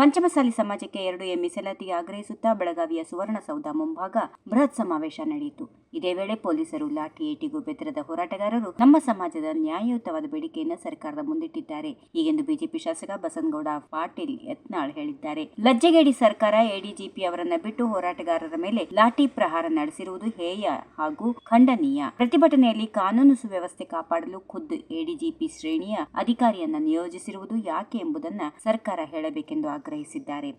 ಪಂಚಮಸಾಲಿ ಸಮಾಜಕ್ಕೆ ಎರಡು ಎ ಮೀಸಲಾತಿಗೆ ಆಗ್ರಹಿಸುತ್ತಾ ಬೆಳಗಾವಿಯ ಸುವರ್ಣಸೌಧ ಮುಂಭಾಗ ಬೃಹತ್ ಸಮಾವೇಶ ನಡೆಯಿತು. ಇದೇ ವೇಳೆ ಪೊಲೀಸರು ಲಾಠಿ ಏಟಿಗೂ ಬೆದರದ ಹೋರಾಟಗಾರರು ನಮ್ಮ ಸಮಾಜದ ನ್ಯಾಯಯುತವಾದ ಬೇಡಿಕೆಯನ್ನು ಸರ್ಕಾರದ ಮುಂದಿಟ್ಟಿದ್ದಾರೆ. ಹೀಗೆಂದು ಬಿಜೆಪಿ ಶಾಸಕ ಬಸನಗೌಡ ಪಾಟೀಲ್ ಯತ್ನಾಳ್ ಹೇಳಿದ್ದಾರೆ. ಲಜ್ಜೆಗೇಡಿ ಸರ್ಕಾರ ಎಡಿಜಿಪಿ ಅವರನ್ನ ಬಿಟ್ಟು ಹೋರಾಟಗಾರರ ಮೇಲೆ ಲಾಠಿ ಪ್ರಹಾರ ನಡೆಸಿರುವುದು ಹೇಯ ಹಾಗೂ ಖಂಡನೀಯ. ಪ್ರತಿಭಟನೆಯಲ್ಲಿ ಕಾನೂನು ಸುವ್ಯವಸ್ಥೆ ಕಾಪಾಡಲು ಖುದ್ದು ಎಡಿಜಿಪಿ ಶ್ರೇಣಿಯ ಅಧಿಕಾರಿಯನ್ನ ನಿಯೋಜಿಸಿರುವುದು ಯಾಕೆ ಎಂಬುದನ್ನ ಸರ್ಕಾರ ಹೇಳಬೇಕೆಂದು ಆಗ್ರಹಿಸಿದ್ದಾರೆ.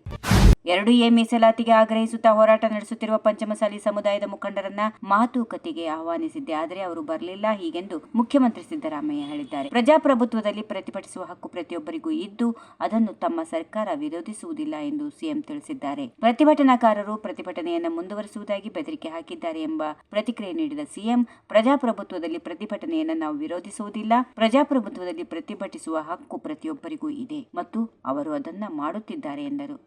ಎರಡು ಎ ಮೀಸಲಾತಿಗೆ ಆಗ್ರಹಿಸುತ್ತಾ ಹೋರಾಟ ನಡೆಸುತ್ತಿರುವ ಪಂಚಮಸಾಲಿ ಸಮುದಾಯದ ಮುಖಂಡರನ್ನ ಮಾತುಕತೆಗೆ ಆಹ್ವಾನಿಸಿದ್ದೆ. ಆದರೆ ಅವರು ಬರಲಿಲ್ಲ ಹೀಗೆಂದು ಮುಖ್ಯಮಂತ್ರಿ ಸಿದ್ದರಾಮಯ್ಯ ಹೇಳಿದ್ದಾರೆ. ಪ್ರಜಾಪ್ರಭುತ್ವದಲ್ಲಿ ಪ್ರತಿಭಟಿಸುವ ಹಕ್ಕು ಪ್ರತಿಯೊಬ್ಬರಿಗೂ ಇದ್ದು ಅದನ್ನು ತಮ್ಮ ಸರ್ಕಾರ ವಿರೋಧಿಸುವುದಿಲ್ಲ ಎಂದು ಸಿಎಂ ತಿಳಿಸಿದ್ದಾರೆ. ಪ್ರತಿಭಟನಾಕಾರರು ಪ್ರತಿಭಟನೆಯನ್ನು ಮುಂದುವರಿಸುವುದಾಗಿ ಬೆದರಿಕೆ ಹಾಕಿದ್ದಾರೆ ಎಂಬ ಪ್ರತಿಕ್ರಿಯೆ ನೀಡಿದ ಸಿಎಂ, ಪ್ರಜಾಪ್ರಭುತ್ವದಲ್ಲಿ ಪ್ರತಿಭಟನೆಯನ್ನು ನಾವು ವಿರೋಧಿಸುವುದಿಲ್ಲ. ಪ್ರಜಾಪ್ರಭುತ್ವದಲ್ಲಿ ಪ್ರತಿಭಟಿಸುವ ಹಕ್ಕು ಪ್ರತಿಯೊಬ್ಬರಿಗೂ ಇದೆ ಮತ್ತು ಅವರು ಅದನ್ನ ಮಾಡುತ್ತಿದ್ದಾರೆ ಎಂದರು.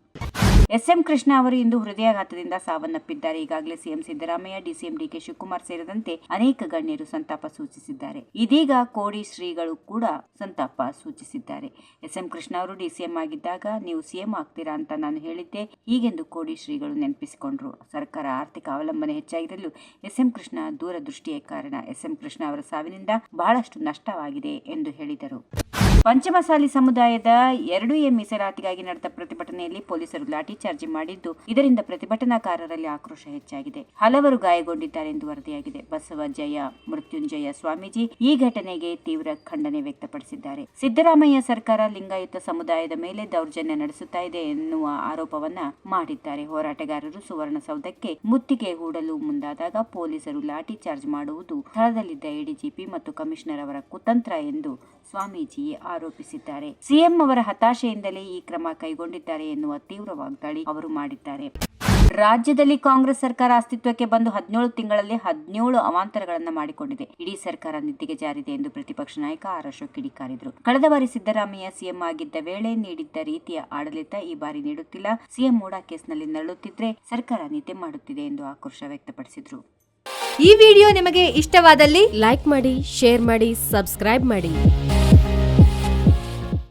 ಎಸ್ಎಂ ಕೃಷ್ಣ ಅವರು ಇಂದು ಹೃದಯಾಘಾತದಿಂದ ಸಾವನ್ನಪ್ಪಿದ್ದಾರೆ. ಈಗಾಗಲೇ CM Siddaramaiah, DCM DK Shivakumar ಸೇರಿದಂತೆ ಅನೇಕ ಗಣ್ಯರು ಸಂತಾಪ ಸೂಚಿಸಿದ್ದಾರೆ. ಇದೀಗ ಕೋಡಿ ಶ್ರೀಗಳು ಕೂಡ ಸಂತಾಪ ಸೂಚಿಸಿದ್ದಾರೆ. ಎಸ್ಎಂ ಕೃಷ್ಣ ಅವರು ಡಿಸಿಎಂ ಆಗಿದ್ದಾಗ ನೀವು ಸಿಎಂ ಆಗ್ತೀರಾ ಅಂತ ನಾನು ಹೇಳಿದ್ದೆ. ಹೀಗೆಂದು ಕೋಡಿ ಶ್ರೀಗಳು ನೆನಪಿಸಿಕೊಂಡ್ರು. ಸರ್ಕಾರ ಆರ್ಥಿಕ ಅವಲಂಬನೆ ಹೆಚ್ಚಾಗಿರಲು ಎಸ್ಎಂ ಕೃಷ್ಣ ದೂರದೃಷ್ಟಿಯೇ ಕಾರಣ. ಎಸ್ಎಂ ಕೃಷ್ಣ ಅವರ ಸಾವಿನಿಂದ ಬಹಳಷ್ಟು ನಷ್ಟವಾಗಿದೆ ಎಂದು ಹೇಳಿದರು. ಪಂಚಮಸಾಲಿ ಸಮುದಾಯದ ಎರಡು ಎ ಮೀಸಲಾತಿಗಾಗಿ ನಡೆದ ಪ್ರತಿಭಟನೆಯಲ್ಲಿ ಪೊಲೀಸರು ಲಾಠಿ ಚಾರ್ಜ್ ಮಾಡಿದ್ದು, ಇದರಿಂದ ಪ್ರತಿಭಟನಾಕಾರರಲ್ಲಿ ಆಕ್ರೋಶ ಹೆಚ್ಚಾಗಿದೆ. ಹಲವರು ಗಾಯಗೊಂಡಿದ್ದಾರೆ ಎಂದು ವರದಿಯಾಗಿದೆ. ಬಸವ ಜಯ, ಮೃತ್ಯುಂಜಯ ಸ್ವಾಮೀಜಿ ಈ ಘಟನೆಗೆ ತೀವ್ರ ಖಂಡನೆ ವ್ಯಕ್ತಪಡಿಸಿದ್ದಾರೆ. ಸಿದ್ದರಾಮಯ್ಯ ಸರ್ಕಾರ ಲಿಂಗಾಯತ ಸಮುದಾಯದ ಮೇಲೆ ದೌರ್ಜನ್ಯ ನಡೆಸುತ್ತಾ ಇದೆ ಎನ್ನುವ ಆರೋಪವನ್ನ ಮಾಡಿದ್ದಾರೆ. ಹೋರಾಟಗಾರರು ಸುವರ್ಣಸೌಧಕ್ಕೆ ಮುತ್ತಿಗೆ ಹೂಡಲು ಮುಂದಾದಾಗ ಪೊಲೀಸರು ಲಾಠಿ ಚಾರ್ಜ್ ಮಾಡುವುದು ಸ್ಥಳದಲ್ಲಿದ್ದ ಎಡಿಜಿಪಿ ಮತ್ತು ಕಮಿಷನರ್ ಅವರ ಕುತಂತ್ರ ಎಂದು ಸ್ವಾಮೀಜಿ ಆರೋಪಿಸಿದ್ದಾರೆ. ಸಿಎಂ ಅವರ ಹತಾಶೆಯಿಂದಲೇ ಈ ಕ್ರಮ ಕೈಗೊಂಡಿದ್ದಾರೆ ಎನ್ನುವ ತೀವ್ರ ವಾಗ್ದಾಳಿ ಅವರು ಮಾಡಿದ್ದಾರೆ. ರಾಜ್ಯದಲ್ಲಿ ಕಾಂಗ್ರೆಸ್ ಸರ್ಕಾರ ಅಸ್ತಿತ್ವಕ್ಕೆ ಬಂದು ಹದಿನೇಳು ತಿಂಗಳಲ್ಲಿ ಹದಿನೇಳು ಅವಾಂತರಗಳನ್ನು ಮಾಡಿಕೊಂಡಿದೆ. ಇಡೀ ಸರ್ಕಾರ ನಿದ್ದಿಗೆ ಜಾರಿದೆ ಎಂದು ಪ್ರತಿಪಕ್ಷ ನಾಯಕ ಆರ್ ಅಶೋಕ್ ಕಿಡಿಕಾರಿದರು. ಕಳೆದ ಬಾರಿ ಸಿದ್ದರಾಮಯ್ಯ ಸಿಎಂ ಆಗಿದ್ದ ವೇಳೆ ನೀಡಿದ್ದ ರೀತಿಯ ಆಡಳಿತ ಈ ಬಾರಿ ನೀಡುತ್ತಿಲ್ಲ. ಸಿಎಂ ಮೂಡಾ ಕೇಸ್ನಲ್ಲಿ ನರಳುತ್ತಿದ್ರೆ ಸರ್ಕಾರ ನಿದ್ದೆ ಮಾಡುತ್ತಿದೆ ಎಂದು ಆಕ್ರೋಶ ವ್ಯಕ್ತಪಡಿಸಿದರು. ಈ ವಿಡಿಯೋ ನಿಮಗೆ ಇಷ್ಟವಾದಲ್ಲಿ ಲೈಕ್ ಮಾಡಿ, ಶೇರ್ ಮಾಡಿ, ಸಬ್ಸ್ಕ್ರೈಬ್ ಮಾಡಿ.